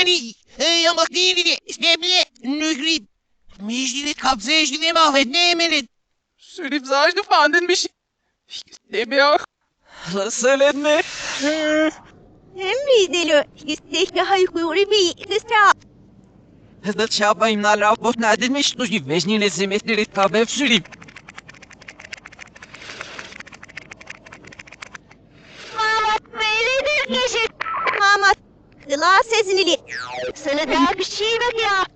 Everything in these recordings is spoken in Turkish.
Uvani. Yamak değil. İstemle. Nügrib. Meclis kabze eşliğine mahvet ne emelin. Sülüm zardı fandınmış. İstemiyor. Nasıl etme? Emriydelo. İstehla kuyuri bir kısa. Hızlı çabayım nala bot nadilmiş tuji vecnile zemetleri tabef sülüm. Mamat böyledir keşif. Mamat. Sesini. Sana daha bir şey bak ya.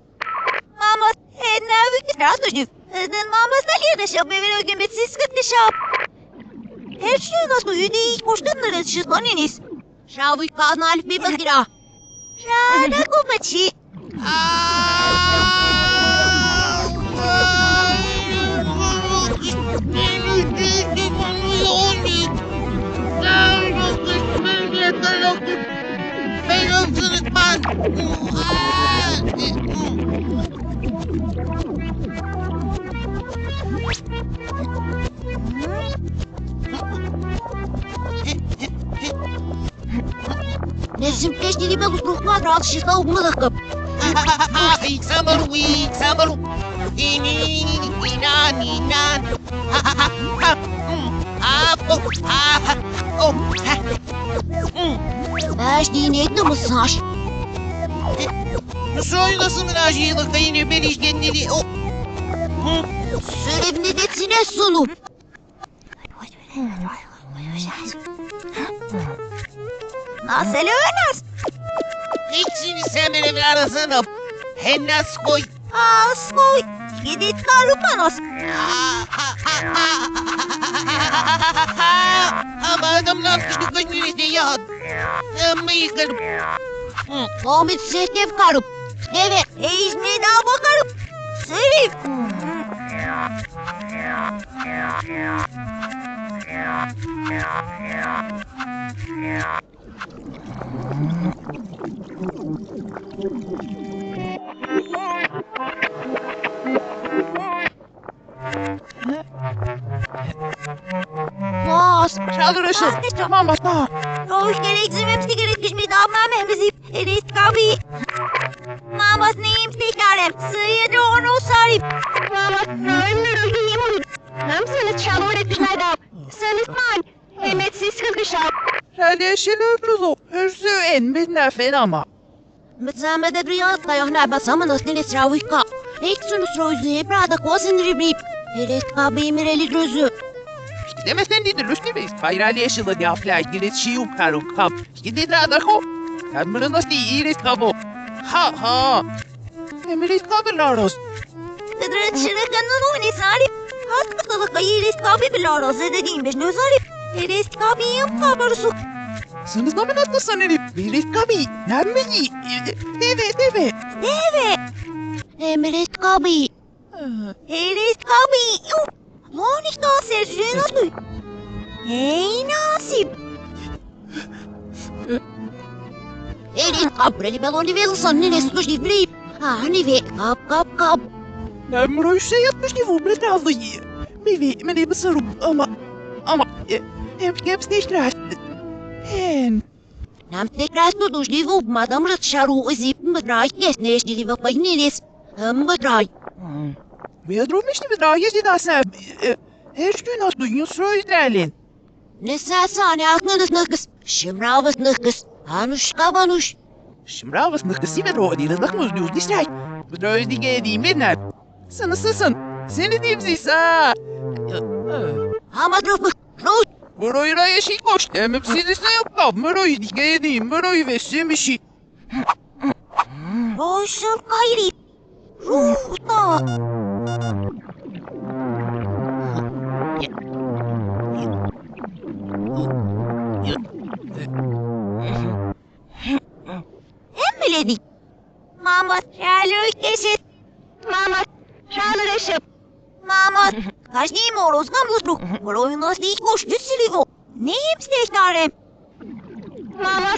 Mamat. Enna bir kısa tuju. Hızın mamat da yaşa. Bevel ögün betsiz kıtışa. Her şey nasıl yüdeyi koştunları şıklaniniz. Şavuk kanal bir bakıra. Şada kumaçı. Nezim ha ha. Oh ha. Baş dinleyin de mısın? Soylasın acıylıkta yine ben işkenleri. Oh. Söyle ne desine sunum. Nasıl öğrenir? İkisini sen benim arasına. Hennas koy. Aa, skoy. Gidit karupanos. Ama adam laf gibi kaçırdı ya. Ama yıkarım. Ahmet Sehtev karup. Evet, eğizmeye daha bakarım. Söyle. Boss. Tamam basta. Hoş gereksiz hepsi gerekmiş mi damlam hemzi. Eres kabi. Mamas neyim tekrarım. Sıyırı onu sarıp. Mamas neyim nürüldüğüm olur. Nam sana çalı öğretmişler dam. Sen isman. Emetsiz kızgışam. Şöyle şilöflüzo. Hürsü en binler fen ama. Mesela de riyaz da yohna basama nasıl ne sravika. Eksun sroyzu brada kosin ribip. Eres kabi mireli gözü. Demesen dedi rüştü beyiz. Hayrali yaşılı ne afla giret şiyum karun kap. Gidin rada ko. Kadmırı nasıl iyiris kabo. Ha ha. Emiris kabırlarız. Sıdırın şırıkının oyunu sarıp. Hat kısalık eres kabi bilaroz dediğim ne sarıp. Eres kabiyim kabarısı. Sınız namın atlı sanırım. Biris kabi. Nemmeyi. Deve deve. Evet. Emres kabi. Eres kabi. Lan işte Onde está você, Gênero? Ei, Nossi! Ele está preso pelo universo, nem estou de! Ah, não vê, cap, cap, cap! Na moral, eu sei, eu estou de vôo, não! Me vi, me dei passar o... Uma... Uma... É, porque é preciso ter Não tem graça, eu estou de vôo, mas vamos deixar o exílio para trás, que é neste nível, pois nem nesse... Vamos. Wir drum nicht betragen das e, Herrgünas duyun söyleyin. Neselsane aklınız nıkız. Şimravız nıkız. Hanuş kabanuş. Şimravız nıkız ve roğdiyli nıkmız düz dişlay. Bedröydi geldiğim benler. Sınısısın. Seni dimsiz ha. Hamadrofuk. Rut. Burayı raya şey koş. Emip sinisine yapma. Burayı geldiğim. Burayı vesim bir şey. Boşum gayri. Ruh da. Emmeledi. Mama, şalır kesit. Mama, şalır eşip. Mama, kaçnıyım oroz gamluşluk. Burayı nasıl hiç koş düsülüyor. Neyim steştarem? Mama,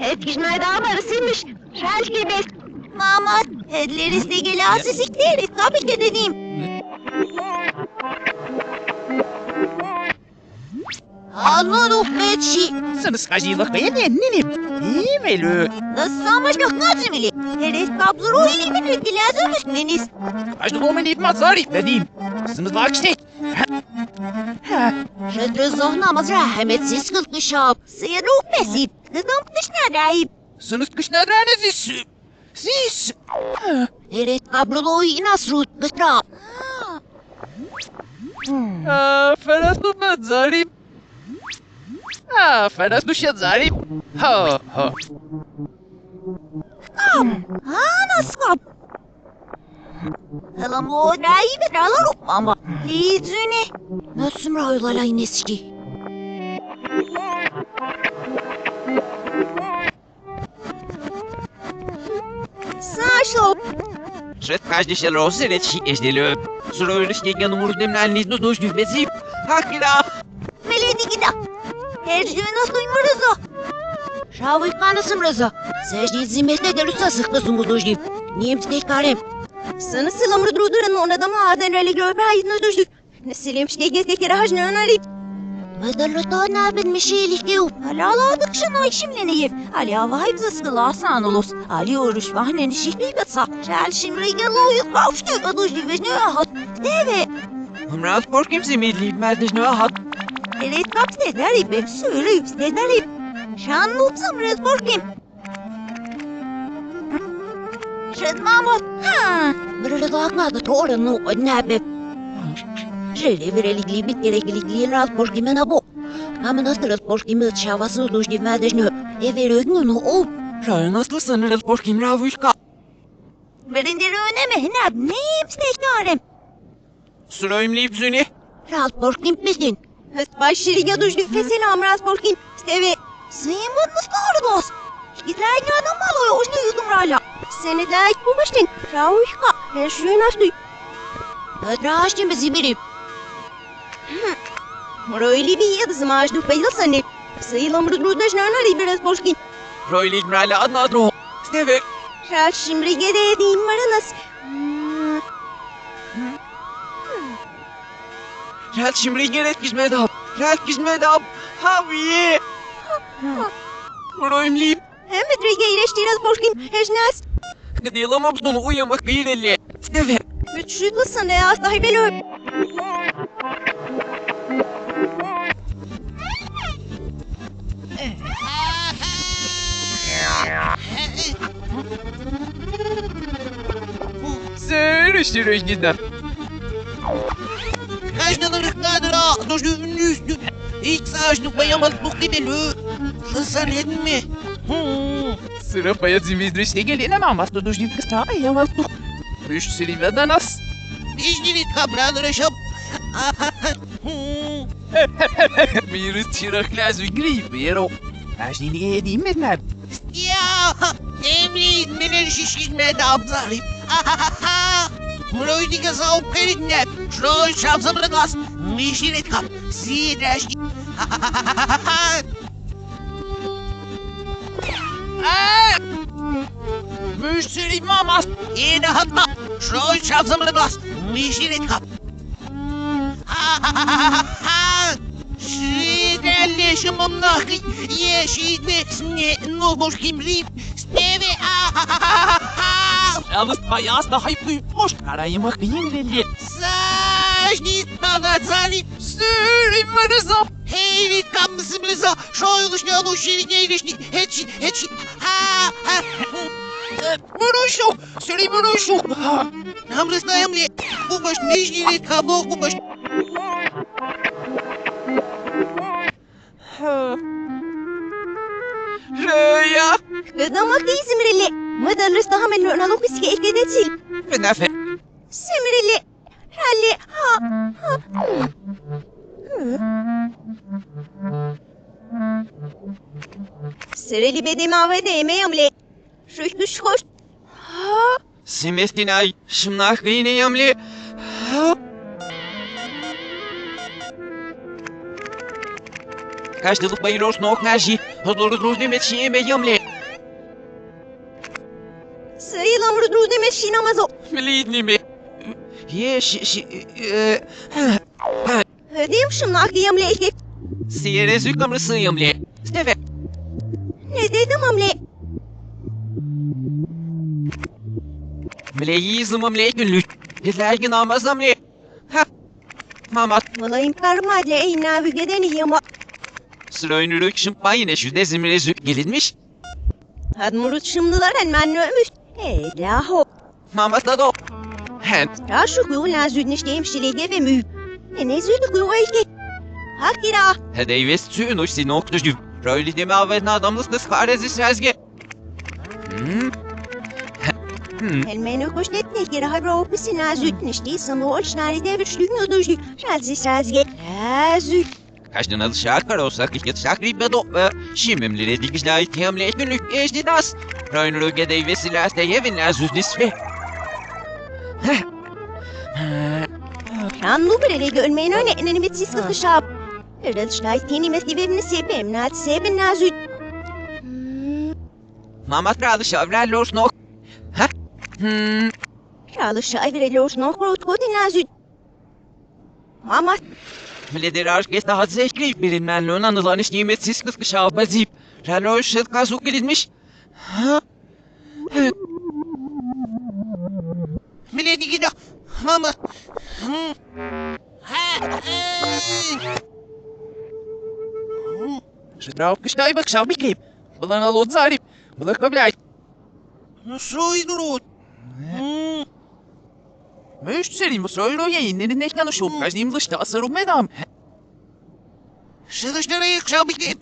Etkişmeye daha varısıymış. Şel gibi. Mahmut, elleri iste gelası siktir. Tabii ki dediğim. Anladım Betşi. Sını skajıyla beğenenlinim. İyi melü. Nasıl savaş yok nazimili. Teres kabzuru ile bir dilazım üstünüz. Ajda olmen idmaz zarif dediğim. Sınız vakştek. Şedre zohnamız rahmetsiz kılkışap. Sıyruk besip. Kızım dışına rahip. Sınız kışnadrane zis. Zis. Teres kabzuru ile nasrut kışrap. Ah, feras tutmaz zarif. Ah, feras düşet zarif. Ha ha. Anasam. Helam o rahip ralar ama. Lizüne. Nasıl rahiyla ineski. Saşlo. Przed każdy rozreć, jeśli lub. Zrobisz nie numur demnalni do dość bezip. Hakira! Meledi gida. Nasıl duymuyoruz o? Şavik kanısım Rıza. Secde zimmetine de Rıza sıkkısın bu dojdi. Niyem tekarem. Sana sılamır durduran ona da maden öyle görmeyiz ne dojdi. Nesilim işte gezekere hacını önerip. Madalı da ne bilmiş iyilik diyor. Hala aladık şunu şimdi neyim. Ali asan olus. Ali oruç vahneni şihri batsa. Şel şimdi gel uyuk kavuştu. Dojdi ve ne rahat. Evet. Mrat korkim zimidli, merdiş ne hat. Evet kapte garip, söyleyip de garip. Şanlıksam red borkim. Şed Mahmut. Ha. Böyle dağına da torunu oynabı. Şöyle bir elikli bir gereklilikli red borkimin abo. Ama nasıl red borkimin çavası duştu merdeşnü. Ever ögnünü o. Şöyle nasıl sınırız korkim ravuşka. Verindiri öneme hinab neyim stekarem. Süröymleyip züni. Red borkim misin? Başşiriga duştu feselam red borkim. Steve. Sayın mutlu skordos. Gitler yanım malo hoşnu yudum rala. Seni de ilk bu başın. Ravuşka. Her şeyin aslı. Ödraştım bizi birip. Öyle bir yıldızım ağaçlı bayılsanı. Sayılam rudrudaş nanari biraz boşkin. Roylik mrala adnadro. Steve. Şal şimdi gede edeyim maranas. Ralt şimri gerek gizmedab. Ralt gizmedab. Haviye. Roymleyip. Hem medrege iyileştiğiniz boşkin. Heşnas. Gıdıyalım abdunu uyamak gıyrilli. Steve. Mütşüklısın ya sahibi öp. Kaçnalarık nadıra. Dojdu ünlü üstü. Hiç sağışlık bayamadık bu. Sen edin mi? Hmm. Sıra baya zimidrişte gelene ama bastı düştü kısa yavaş dur. Müş silive danas. Bijdirit kabraları şap. Hmm. Mirus çırak lazım grip yero. Ajdi niye edeyim mi lan? Ya emri neler şişkin da abzarım. Mroydi ka sa operitne. Şroy şapsa bıraklas. Mişiret kap. Sidraş. Müşteri mamas. Yine hatta. Şroy şapsa bıraklas. Mişiret kap. Şiderle şımımnak. Yeşilmek. Ne boş kimrip. Steve. Yalnız bayağı da hayıp duymuş. Karayım bakayım dedi. Сажни magazalim. Sürüm varızam. Heyri kamlısı bliza. Şoyuluş ne oluş yeri neyleşni. Heçi heçi. Ha ha. Vuruşu. Sürüm vuruşu. Namrız nayamli. Bu baş mecnili kablo bu baş. Röya. Kıdamak değil Simrili. ودرستها من الأولمبيس إكدتي بنافع سمرلي هلي ها ها Süreli bedema ve değmeyemle. Şuş şuş hoş. Simestinay, şımnak giyineyemle. Kaçtılık bayır olsun oknaji. Hazırlık ruzlu metşiyemeyemle. rudu deme şinamazo. Млидни ми. Еш, э, Ödeyim şunlar kıyamle eke. Сиере зюкам рысыямле. Стеве. Ne dedim amle? Мле изымамле günlük. Yedlergin amazamle. Ha. Mamat. Valayım parmadle ey navigedeni yama. Sıröynürük şımpayine şu dezimire zük gelinmiş. Hadmurut şımdılar en men ölmüş. Ey laho. Mamat da do. Hen. Ya şu kuyun azüdniş demşilege ve mü. Ne züdü kuyun eke. Hakira. Hedeyves tüyün uç seni oktucu. Röyli deme avet adamlıs kız karezis rezge. Hmm. Hmm. El menü koşnet ne kira habra opisin azüdniş değilsin o oçnari devişlüğün ödücü. Razis razge. Razü. Kaçtın adı şarkar olsak ilk şakri bedo. Şimimlere dikişler ihtiyamle günlük eşli das. Röynürük hedeyves ilaste yevin azüz nisfe. Kan nu birele görmeyin öyle eneni bitsiz sıkışap. Erdel şnay teni mesli birini sebem nat sebem nazüd. Mamat ralı şavral los nok. Ha? Hmm. Kralı şaibire los nokrot kodi nazüd. Mama Mledir arşkes daha zevkli bilinmenliğin anılan nimetsiz kız kışağı bazip. Ralo şıt kazuk gelinmiş. Ha? Miledi gida. Mama. Hmm. Ha. eh. Hmm. Штрау кыштай бак шау биклейм. Булан алот зарим. Була каблай. Сройнурут. Hmm. Мөш серим сройло я иннен нехна ну шоп каждым лышта асыру медам. Şılışlara yakışabildim.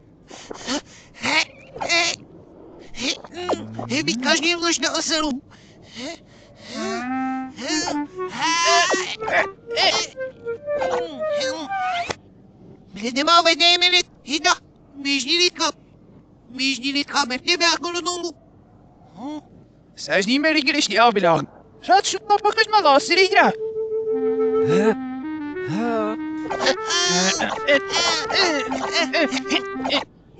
Bir kaç yıllaşına asarım. Dedim abi demelet. Hida. Mecnilit kap. Mecnilit kap. Hep de ben kurudum. Сажним бери гириш я билан. Шат шутна пакашма да сирейра.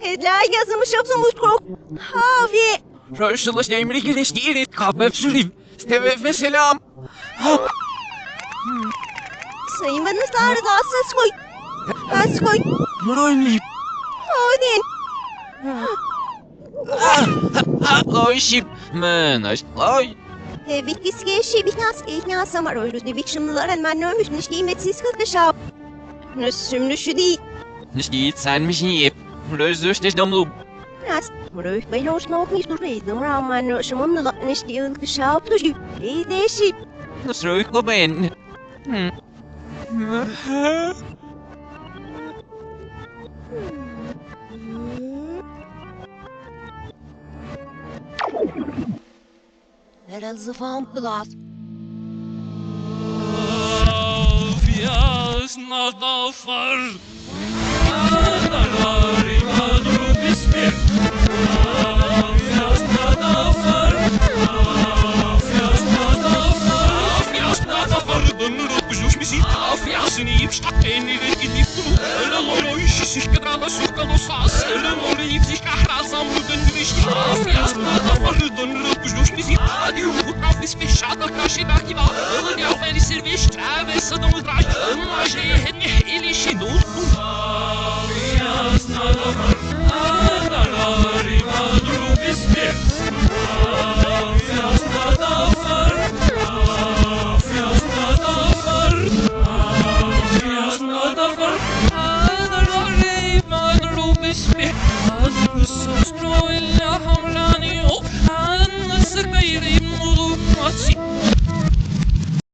Edla yazılmış yapılmış krok. Havi. Röşülüş emri geliş değil. Kahve süreyim. Steve ve selam. Sayın bana sarı da asıl koy. Asıl koy. Mırönleyim. Odin. Oy şip. Men aşk. Oy. E, Bitkis geçi bitnas keyfine samar öyle de bikşımlılar en men ölmüş niş kıymetsiz kıkışap. Nüsüm nüşü değil. Nicht sen mich yiyip. Rözüş de damlu. Nas. Mürüh bey hoş nok niş duraydım rağmen nüşümün de niş değil kışap düşü. İyi değişip. Sröy ko ben. Hmm. Herel zıfam kılas. Fias nada far Nada